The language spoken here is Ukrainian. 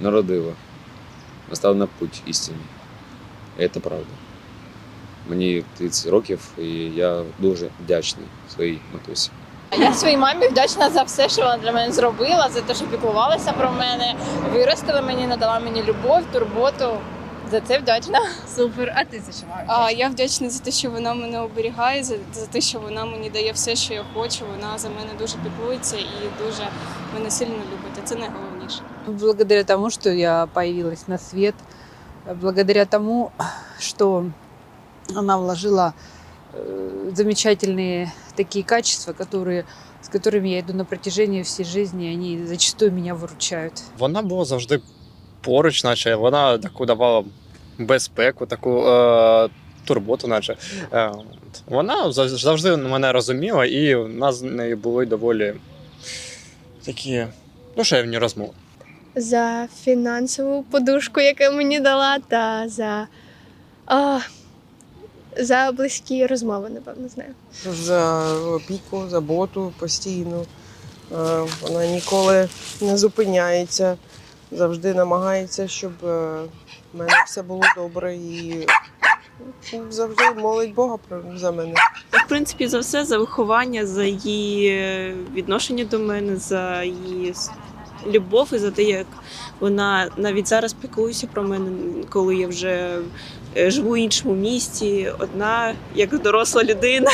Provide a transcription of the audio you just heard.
народила, настав на путь істині. І це правда. Мені 30 років, і я дуже вдячний своїй матусі. Я своїй мамі вдячна за все, що вона для мене зробила, за те, що піклувалася про мене, виростила мені, надала мені любов, турботу. За це вдячна. Супер, а ти за що маєш? А я вдячна за те, що вона мене оберігає, за, за те, що вона мені дає все, що я хочу. Вона за мене дуже піклується і дуже мене сильно любить. а Це найголовніше. благодаря тому, что я появилась на свет, благодаря тому, что она вложила э, замечательные такие качества, которые, с которыми я иду на протяжении всей жизни, они зачастую меня выручают. Вона була завжди поруч, наче вона таку давала безпеку, таку е, турботу, наче. Е, вона завжди мене розуміла, і у нас з нею були доволі такі душевні розмови. за фінансову подушку, яку мені дала, та за, а, за близькі розмови, напевно, знаю. за опіку, заботу постійну. Е, Вона ніколи не зупиняється, завжди намагається, щоб е, в мене все було добре і ну, завжди молить Бога за мене. В принципі, за все, за виховання, за її відношення до мене, за її любов і за те, як вона навіть зараз піклується про мене, коли я вже е, живу в іншому місті, одна, як доросла людина.